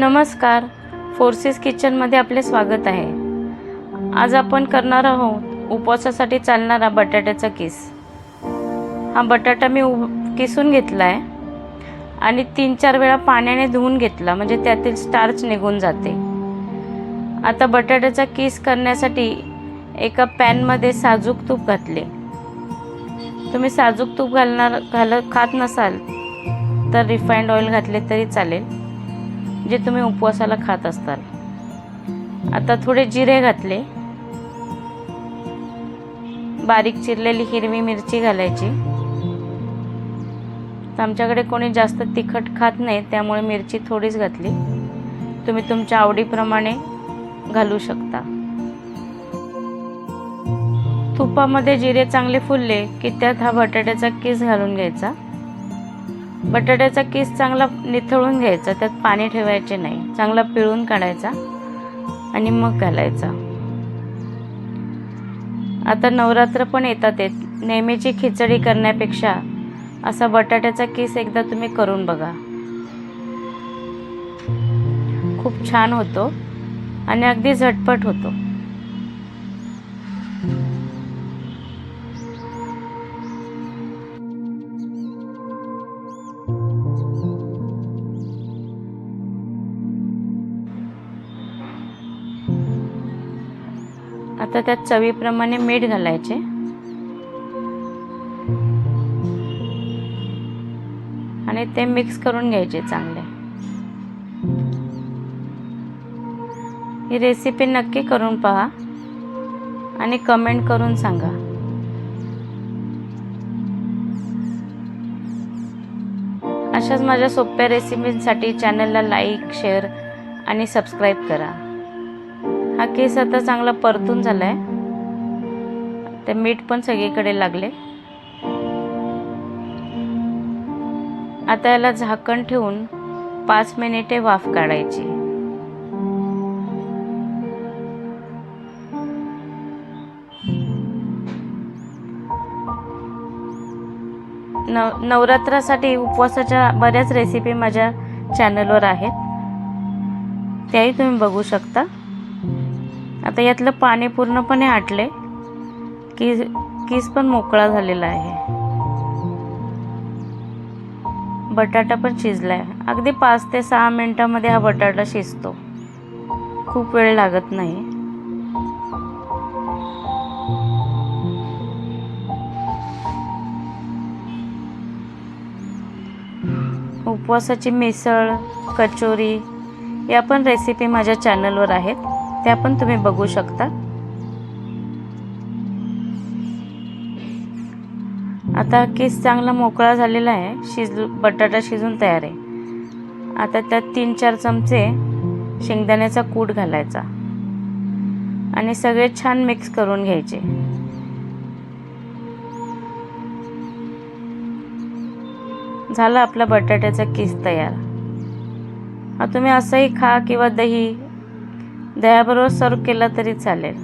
नमस्कार. फोर्सेस किचनमध्ये आपले स्वागत आहे. आज आपण करणार आहोत उपवासासाठी चालणारा बटाट्याचा किस. हा बटाटा मी उ किसून घेतला आहे आणि तीन चार वेळा पाण्याने धुवून घेतला म्हणजे त्यातील स्टार्च निघून जाते. आता बटाट्याचा किस करण्यासाठी एका पॅनमध्ये साजूक तूप घातले. तुम्ही साजूक तूप घालणार घाल खात नसाल तर रिफाईंड ऑइल घातले तरी चालेल. जे तुम्ही उपवासाला खात असताल. आता थोडे जिरे घातले. बारीक चिरलेली हिरवी मिरची घालायची. तर आमच्याकडे कोणी जास्त तिखट खात नाही त्यामुळे मिरची थोडीच घातली. तुम्ही तुमच्या आवडीप्रमाणे घालू शकता. तुपामध्ये जिरे चांगले फुलले की त्यात हा बटाट्याचा किस घालून घ्यायचा? बटाट्याचा किस चांगला निथळून घ्यायचा त्यात पाणी ठेवायचे नाही. चांगला पिळून काढायचा आणि मग घालायचा. आता नवरात्र पण येतात येत नेहमीची खिचडी करण्यापेक्षा असा बटाट्याचा किस एकदा तुम्ही करून बघा. खूप छान होतो आणि अगदी झटपट होतो. आता त्यात चवीप्रमाणे मीठ घालायचे. आणि ते मिक्स करून घ्यायचे चांगले. ही रेसिपी नक्की करून पहा आणि कमेंट करून सांगा. अशाच माझ्या सोप्या रेसिपींसाठी चॅनलला लाईक शेअर आणि सबस्क्राईब करा. हा केस आता चांगला परतून झाला आहे ते मीठ पण सगळीकडे लागले. आता याला झाकण ठेवून पाच मिनिटे वाफ काढायची. नव नवरात्रासाठी उपवासाच्या बऱ्याच रेसिपी माझ्या चॅनलवर आहेत. त्याही तुम्ही बघू शकता. आता यातलं पाणी पूर्णपणे आटले की किस पण मोकळा झालेला आहे. बटाटा पण शिजला आहे अगदी पाच ते सहा मिनटामध्ये हा बटाटा शिजतो. खूप वेळ लागत नाही. उपवासाची मिसळ कचोरी या पण रेसिपी माझ्या चॅनलवर आहेत. त्या पण तुम्ही बघू शकता. आता केस चांगला मोकळा झालेला आहे. शिजू बटाटा शिजून तयार आहे. आता त्यात तीन चार चमचे शेंगदाण्याचा कूट घालायचा. आणि सगळे छान मिक्स करून घ्यायचे. झाला आपला बटाट्याचा किस तयार. हा तुम्ही असंही खा किंवा दही दह्याबरोबर सर्व केला तरी चालेल.